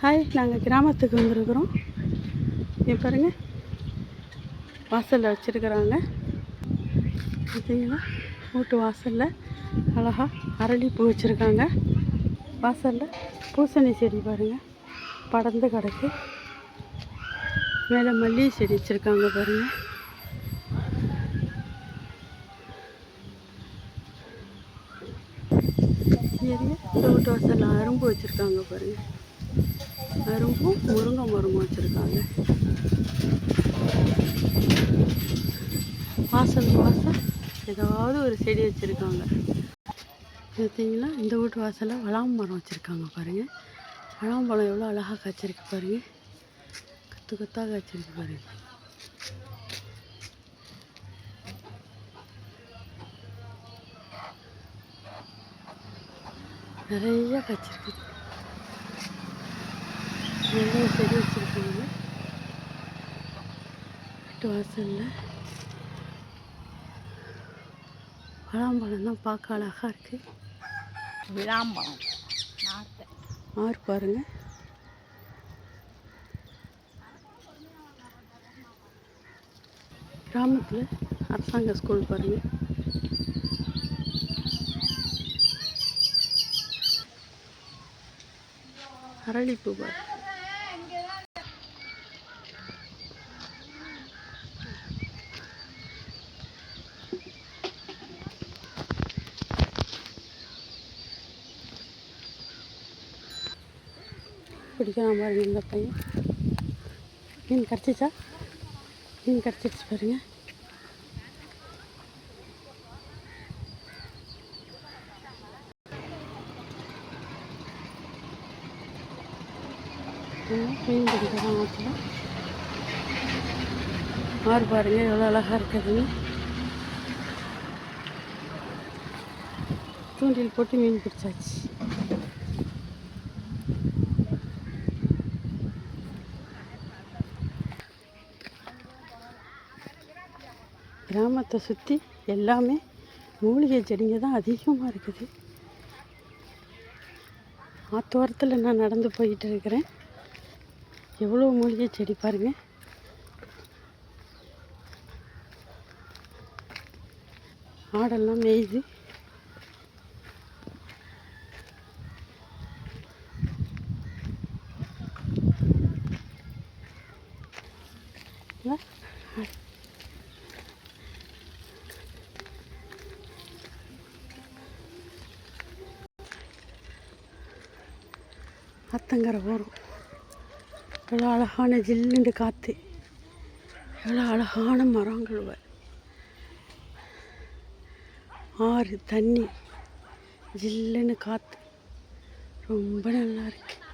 Hi நாங்கள் கிராமத்துக்கு வந்திருக்கிறோம். இங்கே பாருங்கள் வாசலில் வச்சுருக்குறாங்க. பார்த்தீங்களா வீட்டு வாசலில் அழகா அரளிப்பூ வச்சுருக்காங்க. வாசலில் பூசணி செடி பாருங்கள் படர்ந்து கிடக்கு. மேலே மல்லிகை செடி வச்சுருக்காங்க பாருங்கள் ஏரியா இந்த வீட்டு வாசலில் அரும்பு வச்சுருக்காங்க பாருங்கள் அரும்பும் முருங்கை மரமும் வச்சுருக்காங்க. வாசல் வாசல். ஏதாவது ஒரு செடி வச்சுருக்காங்க. பார்த்தீங்கன்னா இந்த வீட்டு வாசலில் வளாம் மரம் வச்சுருக்காங்க பாருங்கள் வளாம் பழம் எவ்வளோ அழகாக காய்ச்சிருக்கு பாருங்கள் கத்து கொத்தாக காய்ச்சிருக்கு பாருங்கள் நிறைய காய்ச்சிருக்கு. நிறைய செடி வச்சுருக்காங்க. வீட்டு வாசலில். பழாம்பழம் தான் பார்க்க அழகாக இருக்குது விளாம்பழம் நாட்டு ஆறு பாருங்க. கிராமத்தில் அரசாங்க ஸ்கூல் பாருங்க. அரளிப்பூ பாரு பிடிக்கிறான் பாருங்கள் இந்த பையன். மீன் கிடச்சிச்சா? மீன் கிடச்சிச்சு பாருங்கள் மீன் பிடிக்கிறான் ஆற்றுல ஆறு பாருங்கள் எவ்வளோ அழகாக இருக்குதுன்னு தூண்டில் போட்டு மீன் பிடிச்சாச்சு. கிராமத்தை சுற்றி எல்லாமே மூலிகை செடிங்க தான் அதிகமாக இருக்குது. ஆத்தோரத்தில் நான் நடந்து போயிட்டு இருக்கிறேன். எவ்வளோ மூலிகை செடி பாருங்கள் ஆடெல்லாம் மேயுது. Yeah. ஆத்தங்கரை ஓரம் எவ்வளோ அழகான ஜில்லுண்டு காற்று எவ்வளோ அழகான மரங்கள் ஆறு தண்ணி ஜில்லுன்னு காற்று ரொம்ப நல்லா இருக்குது